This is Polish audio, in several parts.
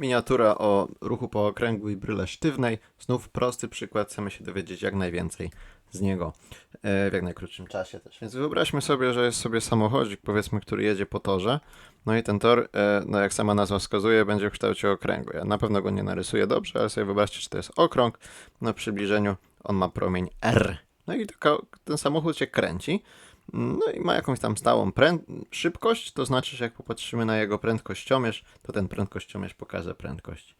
Miniatura o ruchu po okręgu i bryle sztywnej. Znów prosty przykład, chcemy się dowiedzieć jak najwięcej z niego e, w jak najkrótszym czasie też. Więc wyobraźmy sobie, że jest sobie samochodzik, powiedzmy, który jedzie po torze. No i ten tor, e, no jak sama nazwa wskazuje, będzie w kształcie okręgu. Ja na pewno go nie narysuję dobrze, ale sobie wyobraźcie, że to jest okrąg. Na przybliżeniu on ma promień R. No i ten samochód się kręci. No i ma jakąś tam stałą szybkość, to znaczy, że jak popatrzymy na jego prędkościomierz, to ten prędkościomierz pokaże prędkość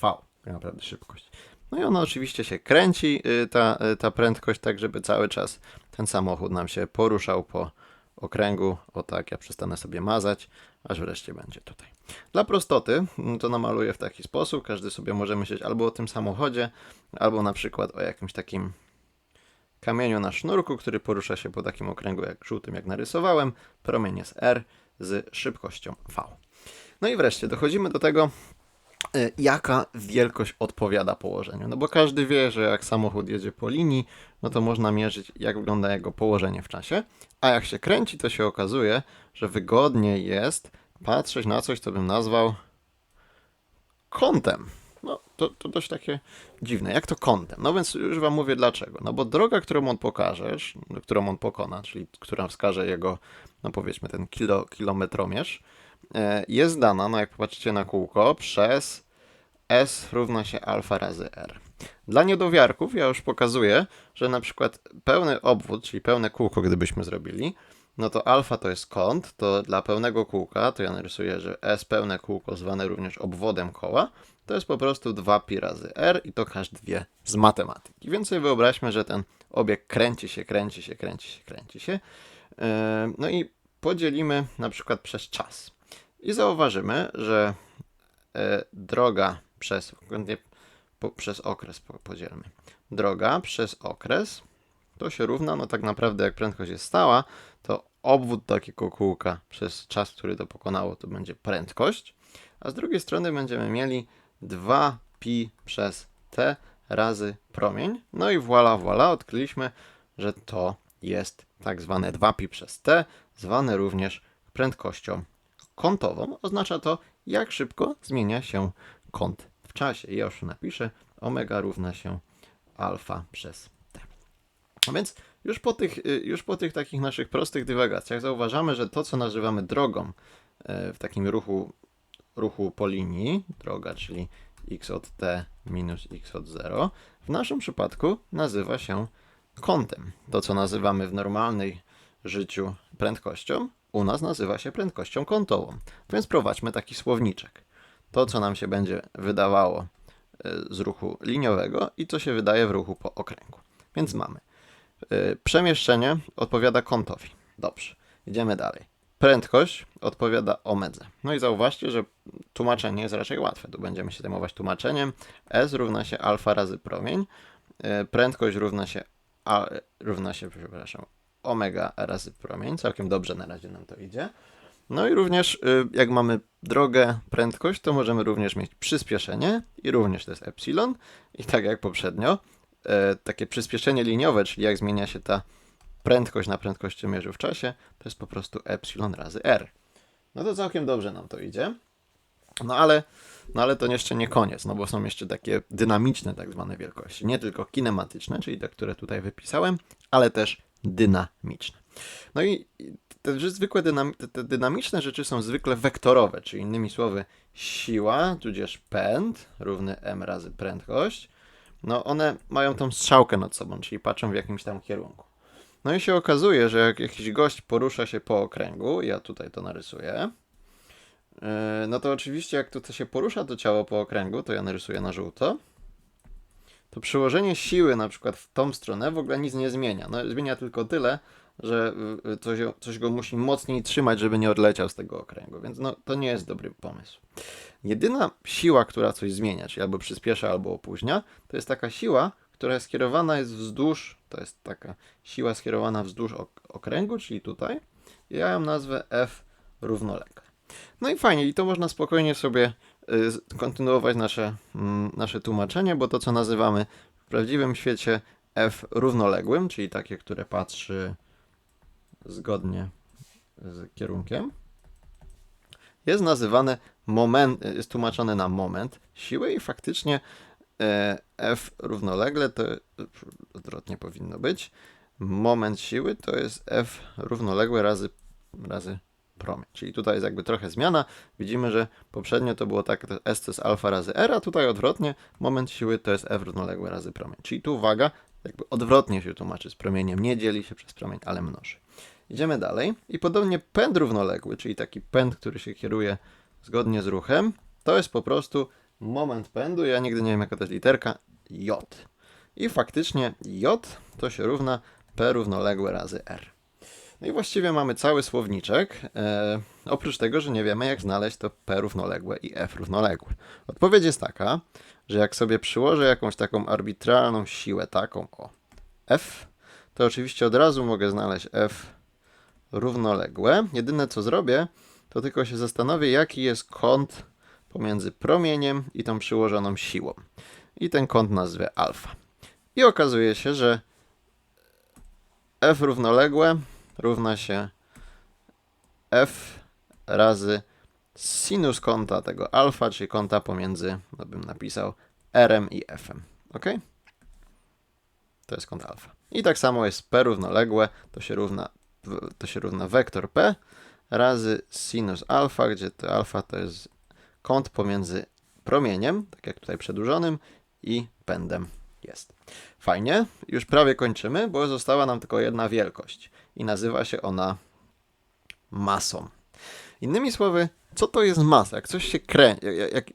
V, tak naprawdę szybkość. No i ona oczywiście się kręci, y, ta, y, ta prędkość, tak żeby cały czas ten samochód nam się poruszał po okręgu. O tak, ja przestanę sobie mazać, aż wreszcie będzie tutaj. Dla prostoty mm, to namaluję w taki sposób, każdy sobie może myśleć albo o tym samochodzie, albo na przykład o jakimś takim kamieniu na sznurku, który porusza się po takim okręgu jak żółtym, jak narysowałem. Promień jest R z szybkością V. No i wreszcie dochodzimy do tego, y, jaka wielkość odpowiada położeniu. No bo każdy wie, że jak samochód jedzie po linii, no to można mierzyć, jak wygląda jego położenie w czasie, a jak się kręci, to się okazuje, że wygodniej jest patrzeć na coś, co bym nazwał kątem. To, to dość takie dziwne. Jak to kątem? No więc już wam mówię dlaczego. No bo droga, którą on pokażesz, którą on pokona, czyli która wskaże jego, no powiedzmy, ten kilo, kilometromierz, e, jest dana, no jak popatrzycie na kółko, przez S równa się alfa razy R. Dla niedowiarków ja już pokazuję, że na przykład pełny obwód, czyli pełne kółko, gdybyśmy zrobili, no to alfa to jest kąt, to dla pełnego kółka, to ja narysuję, że S pełne kółko, zwane również obwodem koła, to jest po prostu 2 pi razy r i to każdy wie z matematyki. Więc sobie wyobraźmy, że ten obiekt kręci się, kręci się, kręci się, kręci się. Yy, No i podzielimy na przykład przez czas. I zauważymy, że e, droga przez, przez okres po, podzielmy. Droga przez okres to się równa, no tak naprawdę jak prędkość jest stała, to obwód takiego kółka przez czas, który to pokonało, to będzie prędkość, a z drugiej strony będziemy mieli 2 pi przez t razy promień. No i voila, voila, odkryliśmy, że to jest tak zwane 2 pi przez t, zwane również prędkością kątową. Oznacza to, jak szybko zmienia się kąt w czasie. Ja już napiszę, omega równa się alfa przez t. A więc już po, tych, y, już po tych takich naszych prostych dywagacjach zauważamy, że to, co nazywamy drogą e, w takim ruchu, ruchu po linii, droga, czyli x od t minus x od 0, w naszym przypadku nazywa się kątem. To, co nazywamy w normalnej życiu prędkością, u nas nazywa się prędkością kątową. Więc prowadźmy taki słowniczek. To, co nam się będzie wydawało e, z ruchu liniowego i co się wydaje w ruchu po okręgu. Więc mamy y, przemieszczenie odpowiada kątowi. Dobrze, idziemy dalej. Prędkość odpowiada omedze. No i zauważcie, że tłumaczenie jest raczej łatwe. Tu będziemy się zajmować tłumaczeniem. S równa się alfa razy promień. Y, Prędkość równa się, a, równa się, przepraszam, omega razy promień. Całkiem dobrze na razie nam to idzie. No i również y, jak mamy drogę, prędkość, to możemy również mieć przyspieszenie i również to jest epsilon. I tak jak poprzednio, e, takie przyspieszenie liniowe, czyli jak zmienia się ta prędkość na prędkościomierzu w czasie, to jest po prostu epsilon razy r. No to całkiem dobrze nam to idzie. No ale, no ale to jeszcze nie koniec, no bo są jeszcze takie dynamiczne tak zwane wielkości. Nie tylko kinematyczne, czyli te, które tutaj wypisałem, ale też dynamiczne. No i te zwykłe te, te dynamiczne rzeczy są zwykle wektorowe, czyli innymi słowy siła, tudzież pęd równy m razy prędkość, no one mają tą strzałkę nad sobą, czyli patrzą w jakimś tam kierunku. No i się okazuje, że jak jakiś gość porusza się po okręgu, ja tutaj to narysuję, yy, no to oczywiście jak to się porusza to ciało po okręgu, to ja narysuję na żółto, to przyłożenie siły na przykład w tą stronę w ogóle nic nie zmienia. No, zmienia tylko tyle, że y, coś, coś go musi mocniej trzymać, żeby nie odleciał z tego okręgu, więc no, to nie jest dobry pomysł. Jedyna siła, która coś zmienia, czyli albo przyspiesza, albo opóźnia, to jest taka siła, która skierowana jest wzdłuż, to jest taka siła skierowana wzdłuż ok- okręgu, czyli tutaj. Ja ją nazwę F równolegle. No i fajnie, i to można spokojnie sobie y, kontynuować nasze, mm, nasze tłumaczenie, bo to, co nazywamy w prawdziwym świecie F równoległym, czyli takie, które patrzy zgodnie z kierunkiem, jest nazywane moment, jest tłumaczone na moment siły i faktycznie F równolegle to odwrotnie powinno być. Moment siły to jest F równoległe razy, razy promień. Czyli tutaj jest jakby trochę zmiana. Widzimy, że poprzednio to było tak, S to jest alfa razy R, a tutaj odwrotnie moment siły to jest F równoległe razy promień. Czyli tu uwaga, jakby odwrotnie się tłumaczy z promieniem. Nie dzieli się przez promień, ale mnoży. Idziemy dalej. I podobnie pęd równoległy, czyli taki pęd, który się kieruje zgodnie z ruchem, to jest po prostu moment pędu. Ja nigdy nie wiem, jaka to jest literka. J. I faktycznie J to się równa P równoległe razy R. No i właściwie mamy cały słowniczek, e, oprócz tego, że nie wiemy jak znaleźć to P równoległe i F równoległe. Odpowiedź jest taka, że jak sobie przyłożę jakąś taką arbitralną siłę, taką o F, to oczywiście od razu mogę znaleźć F równoległe. Jedyne co zrobię, to tylko się zastanowię, jaki jest kąt pomiędzy promieniem i tą przyłożoną siłą. I ten kąt nazwę alfa. I okazuje się, że F równoległe równa się F razy sinus kąta tego alfa, czyli kąta pomiędzy, no bym napisał, R i F. Ok? To jest kąt alfa. I tak samo jest P równoległe, to się równa, to się równa wektor P razy sinus alfa, gdzie to alfa to jest kąt pomiędzy promieniem, tak jak tutaj przedłużonym, i pędem jest. Fajnie, już prawie kończymy, bo została nam tylko jedna wielkość i nazywa się ona masą. Innymi słowy, co to jest masa? Jak coś się kręci,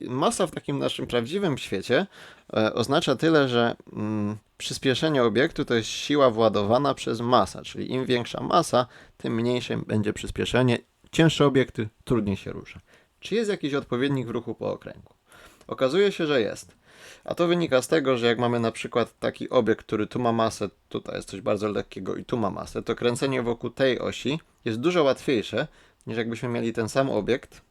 masa w takim naszym prawdziwym świecie e, oznacza tyle, że mm, przyspieszenie obiektu to jest siła władowana przez masa, czyli im większa masa, tym mniejsze będzie przyspieszenie. Cięższe obiekty trudniej się rusza. Czy jest jakiś odpowiednik w ruchu po okręgu? Okazuje się, że jest. A to wynika z tego, że jak mamy na przykład taki obiekt, który tu ma masę, tutaj jest coś bardzo lekkiego i tu ma masę, to kręcenie wokół tej osi jest dużo łatwiejsze niż jakbyśmy mieli ten sam obiekt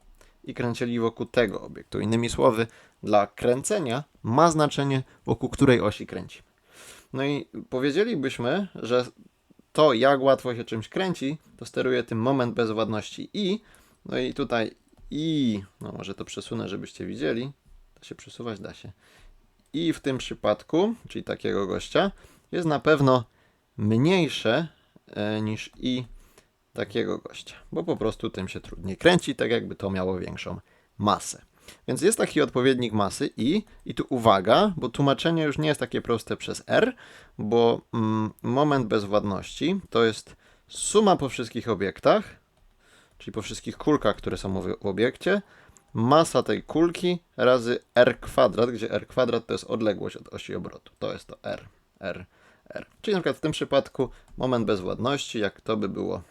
i kręcili wokół tego obiektu. Innymi słowy, dla kręcenia ma znaczenie wokół której osi kręcimy. No i powiedzielibyśmy, że to jak łatwo się czymś kręci, to steruje tym moment bezwładności i, no i tutaj i, no może to przesunę, żebyście widzieli, da się przesuwać, da się. I w tym przypadku, czyli takiego gościa, jest na pewno mniejsze e, niż i takiego gościa, bo po prostu tym się trudniej kręci, tak jakby to miało większą masę. Więc jest taki odpowiednik masy i, i tu uwaga, bo tłumaczenie już nie jest takie proste przez R, bo mm, moment bezwładności to jest suma po wszystkich obiektach, czyli po wszystkich kulkach, które są w obiekcie, masa tej kulki razy r kwadrat, gdzie r kwadrat to jest odległość od osi obrotu. To jest to r, r, r. Czyli na przykład w tym przypadku moment bezwładności, jak to by było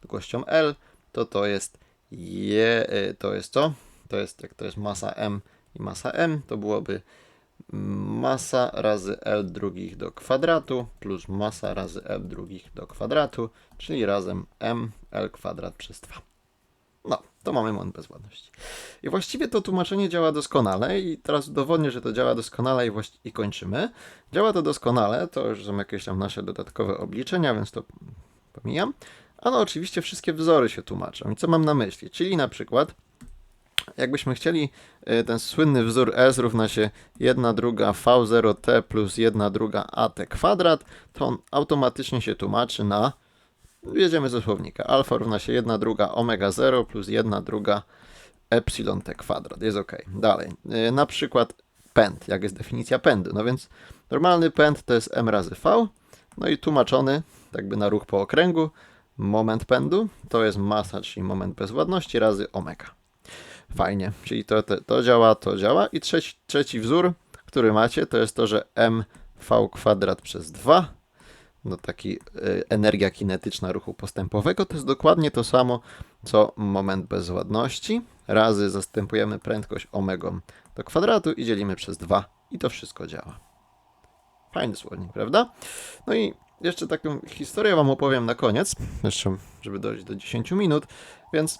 długością L, to to jest je, y, to jest co? To jest, jak to jest masa M i masa M, to byłoby masa razy L drugich do kwadratu plus masa razy L drugich do kwadratu, czyli razem M L kwadrat przez 2. No, to mamy moment bezwładności. I właściwie to tłumaczenie działa doskonale i teraz udowodnię, że to działa doskonale i, i kończymy. Działa to doskonale, to już są jakieś tam nasze dodatkowe obliczenia, więc to pomijam. A no oczywiście wszystkie wzory się tłumaczą. I co mam na myśli? Czyli na przykład jakbyśmy chcieli y, ten słynny wzór S równa się 1 druga V0t plus 1 druga AT kwadrat, to on automatycznie się tłumaczy na, jedziemy ze słownika, alfa równa się 1 druga omega 0 plus 1 druga epsilon t kwadrat, jest ok. Dalej, y, na przykład pęd, jak jest definicja pędu, no więc normalny pęd to jest m razy v, no i tłumaczony jakby na ruch po okręgu, moment pędu to jest masa, czyli moment bezwładności razy omega. Fajnie, czyli to, to, to działa, to działa. I trzeci, trzeci wzór, który macie, to jest to, że mv kwadrat przez 2, no taki y, energia kinetyczna ruchu postępowego, to jest dokładnie to samo, co moment bezwładności, razy zastępujemy prędkość omegą do kwadratu i dzielimy przez 2 i to wszystko działa. Fajny słownik, prawda? No i jeszcze taką historię wam opowiem na koniec, jeszcze żeby dojść do 10 minut, więc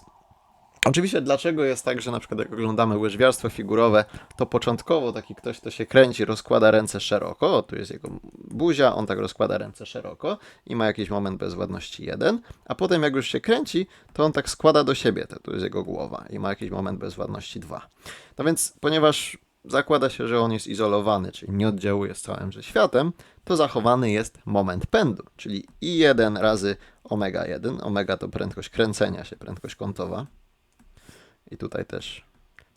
Oczywiście dlaczego jest tak, że na przykład jak oglądamy łyżwiarstwo figurowe, to początkowo taki ktoś, kto się kręci, rozkłada ręce szeroko, o, tu jest jego buzia, on tak rozkłada ręce szeroko i ma jakiś moment bezwładności jeden, a potem jak już się kręci, to on tak składa do siebie, to tu jest jego głowa i ma jakiś moment bezwładności dwa. No więc ponieważ zakłada się, że on jest izolowany, czyli nie oddziałuje z całym światem, to zachowany jest moment pędu, czyli i1 razy omega 1, omega to prędkość kręcenia się, prędkość kątowa, i tutaj też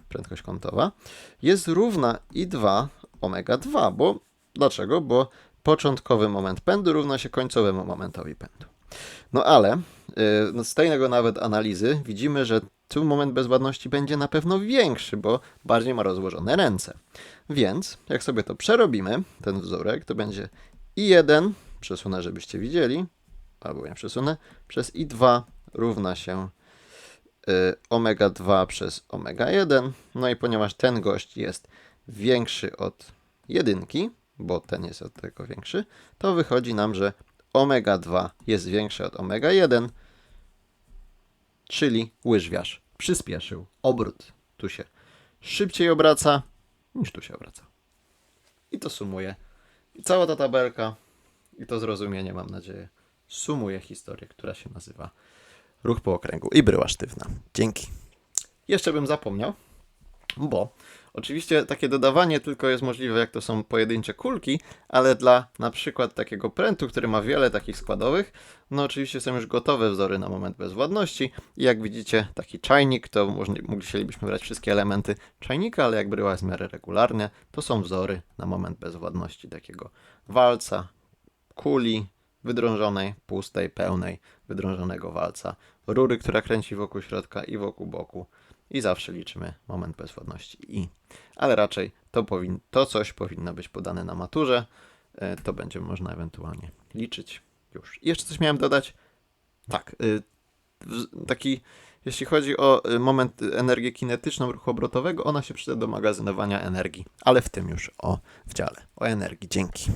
prędkość kątowa, jest równa i2 omega 2, bo dlaczego? Bo początkowy moment pędu równa się końcowemu momentowi pędu. No ale yy, no z tego nawet analizy widzimy, że tu moment bezwładności będzie na pewno większy, bo bardziej ma rozłożone ręce. Więc jak sobie to przerobimy, ten wzorek, to będzie i1, przesunę, żebyście widzieli, albo nie przesunę, przez i2 równa się y, omega 2 przez omega 1. No i ponieważ ten gość jest większy od jedynki, bo ten jest od tego większy, to wychodzi nam, że omega 2 jest większe od omega 1, czyli łyżwiarz przyspieszył obrót. Tu się szybciej obraca niż tu się obraca. I to sumuje. I cała ta tabelka i to zrozumienie, mam nadzieję, sumuje historię, która się nazywa Ruch po okręgu i bryła sztywna. Dzięki. Jeszcze bym zapomniał, bo oczywiście takie dodawanie tylko jest możliwe, jak to są pojedyncze kulki, ale dla na przykład takiego prętu, który ma wiele takich składowych, no oczywiście są już gotowe wzory na moment bezwładności i jak widzicie taki czajnik, to musielibyśmy brać wszystkie elementy czajnika, ale jak bryła jest w miarę regularnie, to są wzory na moment bezwładności takiego walca, kuli wydrążonej, pustej, pełnej, wydrążonego walca, rury, która kręci wokół środka i wokół boku i zawsze liczymy moment bezwładności i. Ale raczej to, powin, to coś powinno być podane na maturze, e, to będzie można ewentualnie liczyć już. I jeszcze coś miałem dodać. Tak, y, taki, jeśli chodzi o y, moment y, energię kinetyczną ruchu obrotowego, ona się przyda do magazynowania energii, ale w tym już o w dziale, o energii. Dzięki.